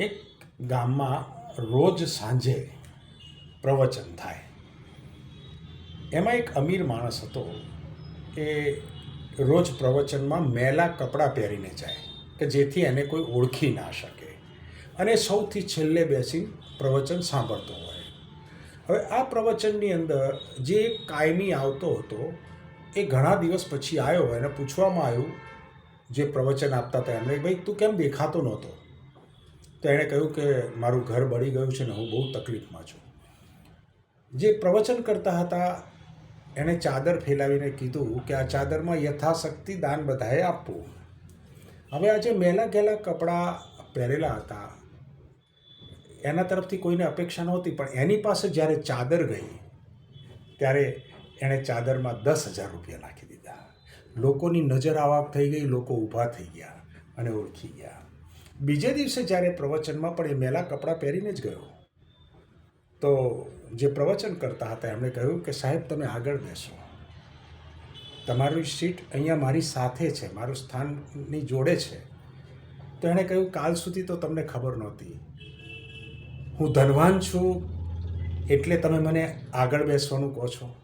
એક ગામમાં રોજ સાંજે પ્રવચન થાય. એમાં એક અમીર માણસ હતો એ રોજ પ્રવચનમાં મેલા કપડાં પહેરીને જાય, કે જેથી એને કોઈ ઓળખી ના શકે. અને સૌથી છેલ્લે બેસી પ્રવચન સાંભળતો હોય. હવે આ પ્રવચનની અંદર જે કાયમી આવતો હતો, એ ઘણા દિવસ પછી આવ્યો એને પૂછવામાં આવ્યું, જે પ્રવચન આપતા હતા એમણે, ભાઈ, તું કેમ દેખાતો નહોતો? તો એણે કહ્યું કે મારું ઘર બળી ગયું છે ને હું બહુ તકલીફમાં છું. જે પ્રવચન કરતા હતા, એણે ચાદર ફેલાવીને કીધું કે આ ચાદરમાં યથાશક્તિ દાન બધાએ આપવું. હવે આ જે મેલા ગેલા કપડાં પહેરેલા હતા, એના તરફથી કોઈને અપેક્ષા નહોતી, પણ એની પાસે જ્યારે ચાદર ગઈ, ત્યારે એણે ચાદરમાં દસ હજાર રૂપિયા નાખી દીધા. લોકોની નજર આવાક થઈ ગઈ, લોકો ઊભા થઈ ગયા અને ઓળખી ગયા. બીજે દિવસે જ્યારે પ્રવચનમાં પણ એ મેલા કપડાં પહેરીને જ ગયો. તો જે પ્રવચન કરતા હતા, એમણે કહ્યું કે, સાહેબ, તમે આગળ બેસો. તમારી સીટ અહીંયા મારી સાથે છે, મારું સ્થાનની જોડે છે. તો એણે કહ્યું, કાલ સુધી તો તમને ખબર નહોતી. હું ધનવાન છું, એટલે તમે મને આગળ બેસવાનું કહો છો.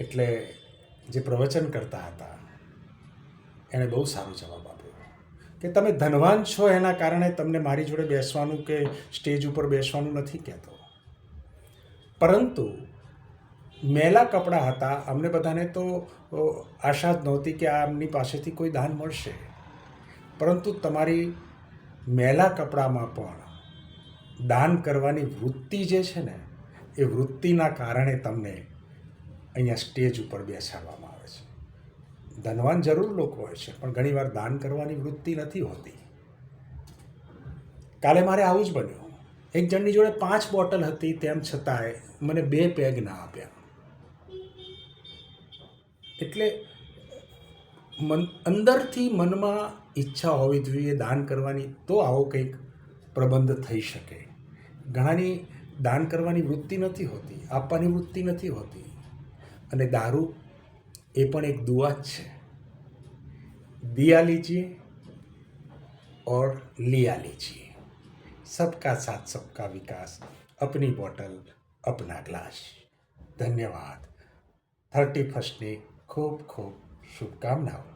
એટલે જે પ્રવચન કરતા હતા, એણે બહુ સારો જવાબ આપ્યો. કે તમે ધનવાન છો એના કારણે તમને મારી જોડે બેસવાનું કે સ્ટેજ ઉપર બેસવાનું નથી કહેતો. પરંતુ મેલા કપડાં હતા, અમને બધાને તો આશા જ નહોતી કે આ એમની પાસેથી કોઈ દાન મળશે. પરંતુ તમારી મેલા કપડામાં પણ દાન કરવાની વૃત્તિ જે છે ને, એ વૃત્તિના કારણે તમને અહીંયા સ્ટેજ ઉપર બેસાડવામાં આવે છે. ધનવાન જરૂર લોકો હોય છે, પણ ઘણીવાર દાન કરવાની વૃત્તિ નથી હોતી. કાલે મારે આવું જ બન્યું. એક જણની જોડે પાંચ બોટલ હતી, તેમ છતાંય મને બે પેગ ના આપ્યા. એટલે મન, અંદરથી મનમાં ઈચ્છા હોવી જોઈએ, દાન કરવાની તો આવો કંઈક પ્રબંધ થઈ શકે. ઘણાની દાન કરવાની વૃત્તિ નથી હોતી, આપવાની વૃત્તિ નથી હોતી. અને દારૂ એ પણ એક દુઆ જ છે. दिया लीजिए और लिया लीजिए। सबका साथ, सबका विकास। अपनी बॉटल अपना ग्लास धन्यवाद। थर्टी फ़र्स्ट डे खूब खूब शुभकामनाओं।